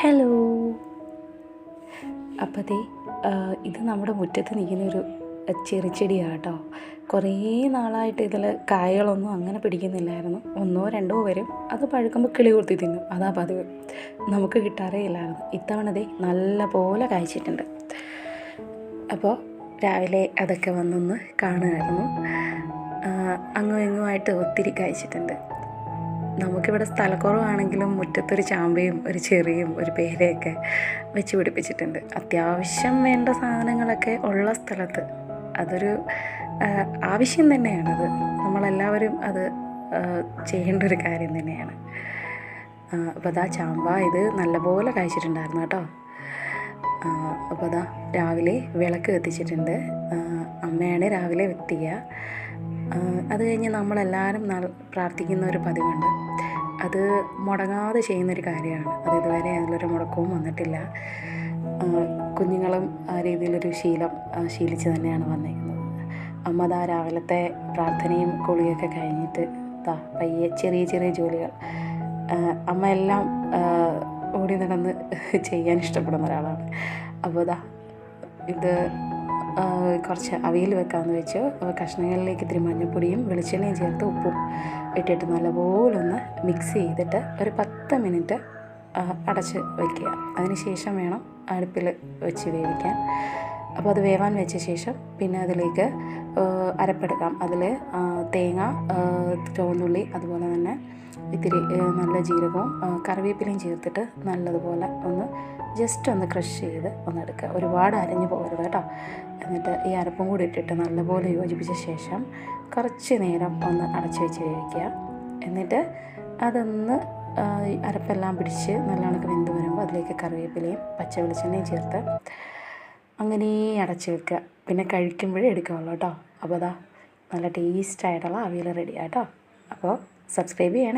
Hello അപ്പോൾ ഇത് നമ്മുടെ മുറ്റത്ത് നിൽക്കുന്നൊരു ചെറിച്ചെടിയാണ് കേട്ടോ. കുറേ നാളായിട്ട് ഇതിൽ കായകളൊന്നും അങ്ങനെ പിടിക്കുന്നില്ലായിരുന്നു. ഒന്നോ രണ്ടോ വരും. അത് പഴുക്കുമ്പോൾ കിളി കൊടുത്തി തിന്നും. അതാ പതിവ്. നമുക്ക് കിട്ടാറേ ഇല്ലായിരുന്നു. ഇത്തവണ ദേ നല്ല പോലെ കായ്ച്ചിട്ടുണ്ട്. അപ്പോൾ രാവിലെ അതൊക്കെ വന്നൊന്ന് കാണുമായിരുന്നു. അങ്ങും ഇങ്ങുമായിട്ട് ഒത്തിരി കായ്ച്ചിട്ടുണ്ട്. നമുക്കിവിടെ സ്ഥലക്കുറവാണെങ്കിലും മുറ്റത്തൊരു ചാമ്പയും ഒരു ചെറിയും ഒരു പേരയൊക്കെ വെച്ച് പിടിപ്പിച്ചിട്ടുണ്ട്. അത്യാവശ്യം വേണ്ട സാധനങ്ങളൊക്കെ ഉള്ള സ്ഥലത്ത്. അതൊരു ആവശ്യം തന്നെയാണത് നമ്മളെല്ലാവരും അത് ചെയ്യേണ്ട ഒരു കാര്യം തന്നെയാണ്. അപ്പോൾ അതാ ചാമ്പ ഇത് നല്ലപോലെ കഴിച്ചിട്ടുണ്ടായിരുന്നു കേട്ടോ. അപ്പോൾ അതാ രാവിലെ വിളക്ക് കത്തിച്ചിട്ടുണ്ട്. അമ്മയാണ് രാവിലെ എത്തിക്കുക അത് കഴിഞ്ഞ് നമ്മളെല്ലാവരും പ്രാർത്ഥിക്കുന്ന ഒരു പതിവുണ്ട്. അത് മുടങ്ങാതെ ചെയ്യുന്നൊരു കാര്യമാണ്. അത് ഇതുവരെ അതിലൊരു മുടക്കവും വന്നിട്ടില്ല. കുഞ്ഞുങ്ങളും ആ രീതിയിലൊരു ശീലം ശീലിച്ച് തന്നെയാണ് വന്നിരിക്കുന്നത് അമ്മ ദാ രാവിലത്തെ പ്രാർത്ഥനയും കുളിയൊക്കെ കഴിഞ്ഞിട്ട് ദാ പയ്യെ ചെറിയ ചെറിയ ജോലികൾ. അമ്മ എല്ലാം ഓടി നടന്ന് ചെയ്യാൻ ഇഷ്ടപ്പെടുന്ന ഒരാളാണ്. അപ്പോൾ ദാ ഇത് കുറച്ച് അവിയൽ വെക്കാമെന്ന് വെച്ചു. കഷ്ണങ്ങളിലേക്ക് ഇത്തിരി മഞ്ഞൾപ്പൊടിയും വെളിച്ചെണ്ണയും ചേർത്ത് ഉപ്പും ഇട്ടിട്ട് നല്ലപോലെ ഒന്ന് മിക്സ് ചെയ്തിട്ട് ഒരു പത്ത് മിനിറ്റ് അടച്ച് വയ്ക്കുക അതിന് ശേഷം വേണം അടുപ്പിൽ വെച്ച് വേവിക്കാൻ. അപ്പോൾ അത് വേവാൻ വെച്ച ശേഷം പിന്നെ അതിലേക്ക് അരപ്പെടുക്കാം. അതിൽ തേങ്ങ ചുവന്നുള്ളി അതുപോലെ തന്നെ ഇത്തിരി നല്ല ജീരകവും കറിവേപ്പിലയും ചേർത്തിട്ട് നല്ലതുപോലെ ഒന്ന് ജസ്റ്റ് ഒന്ന് ക്രഷ് ചെയ്ത് ഒന്ന് എടുക്കുക. ഒരുപാട് അരഞ്ഞു പോകരുത് കേട്ടോ. എന്നിട്ട് ഈ അരപ്പും കൂടി ഇട്ടിട്ട് നല്ലപോലെ യോജിപ്പിച്ച ശേഷം കുറച്ച് നേരം ഒന്ന് അടച്ചു വെച്ച് വേവിക്കുക. എന്നിട്ട് അതൊന്ന് അരപ്പെല്ലാം പിടിച്ച് നല്ലോണം വെന്ത് വരുമ്പോൾ അതിലേക്ക് കറിവേപ്പിലയും പച്ച വെളിച്ചെണ്ണയും ചേർത്ത് അങ്ങനെ അടച്ച് വെക്കുക. പിന്നെ കഴിക്കുമ്പോഴേ എടുക്കുകയുള്ളൂ കേട്ടോ. അപ്പോൾ അതാ നല്ല ടേസ്റ്റായിട്ടുള്ള അവിയൽ റെഡിയാട്ടോ അപ്പോൾ സബ്സ്ക്രൈബ് ചെയ്യണേ.